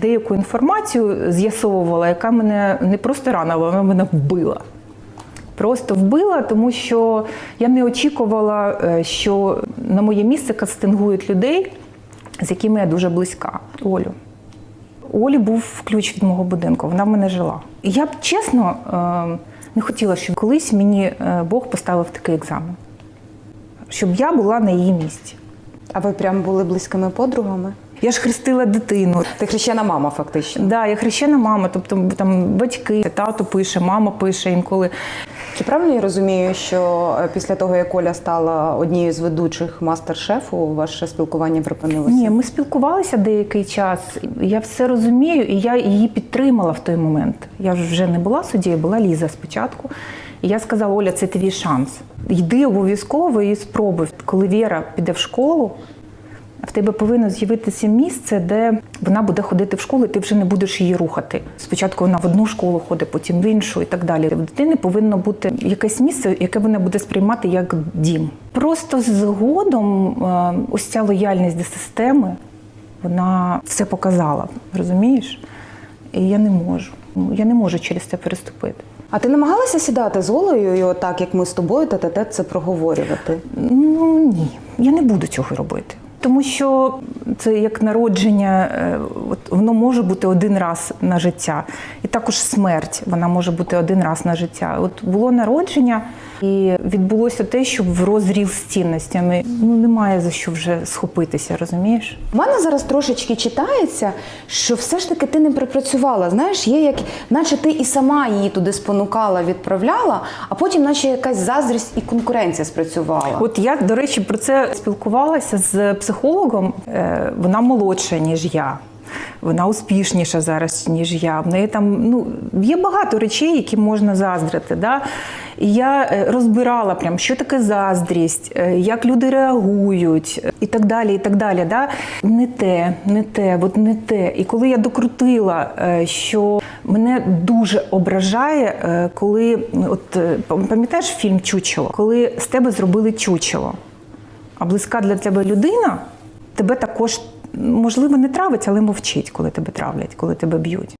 деяку інформацію з'ясовувала, яка мене не просто ранила, вона мене вбила. Просто вбила, тому що я не очікувала, е, що на моє місце кастингують людей, з якими я дуже близька. Олю. У Олі був ключ від мого будинку, вона в мене жила. І я б чесно е, не хотіла, щоб колись мені е, Бог поставив такий екзамен, щоб я була на її місці. А ви прям були близькими подругами? Я ж хрестила дитину. Ти хрещена мама, фактично. Да, я хрещена мама, тобто там батьки, тато пише, мама пише інколи. Чи правильно я розумію, що е, після того, як Оля стала однією з ведучих мастер-шефу, ваше спілкування припинилося? Ні, ми спілкувалися деякий час. Я все розумію, і я її підтримала в той момент. Я вже не була суддєю, була Ліза спочатку. І я сказала: Оля, це твій шанс. Йди обов'язково і спробуй. Коли Віра піде в школу, в тебе повинно з'явитися місце, де вона буде ходити в школу, і ти вже не будеш її рухати. Спочатку вона в одну школу ходить, потім в іншу і так далі. В дитини повинно бути якесь місце, яке вона буде сприймати як дім. Просто згодом е, ось ця лояльність до системи, вона все показала, розумієш? І я не можу. Я не можу через це переступити. А ти намагалася сідати з Олею і отак, як ми з тобою, та тет це проговорювати? Ну ні, я не буду цього робити. Тому що це як народження, е, от воно може бути один раз на життя. І також смерть вона може бути один раз на життя. От було народження, і відбулося те, що в розріз з цінностями ну немає за що вже схопитися, розумієш? У мене зараз трошечки читається, що все ж таки ти не припрацювала. Знаєш, є як, наче ти і сама її туди спонукала, відправляла, а потім, наче якась заздрість і конкуренція спрацювала. От я, до речі, про це спілкувалася з психологом. Е, Вона молодша, ніж я. Вона успішніша зараз, ніж я. В неї там ну, є багато речей, які можна заздрити. Да? І я е, розбирала, прям, що таке заздрість, е, як люди реагують і так далі. і так далі. Да? Не те, не те, от не те. І коли я докрутила, що мене дуже ображає, коли от пам'ятаєш фільм Чучело, коли з тебе зробили чучело. А близька для тебе людина тебе також, можливо, не травить, але мовчить, коли тебе травлять, коли тебе б'ють.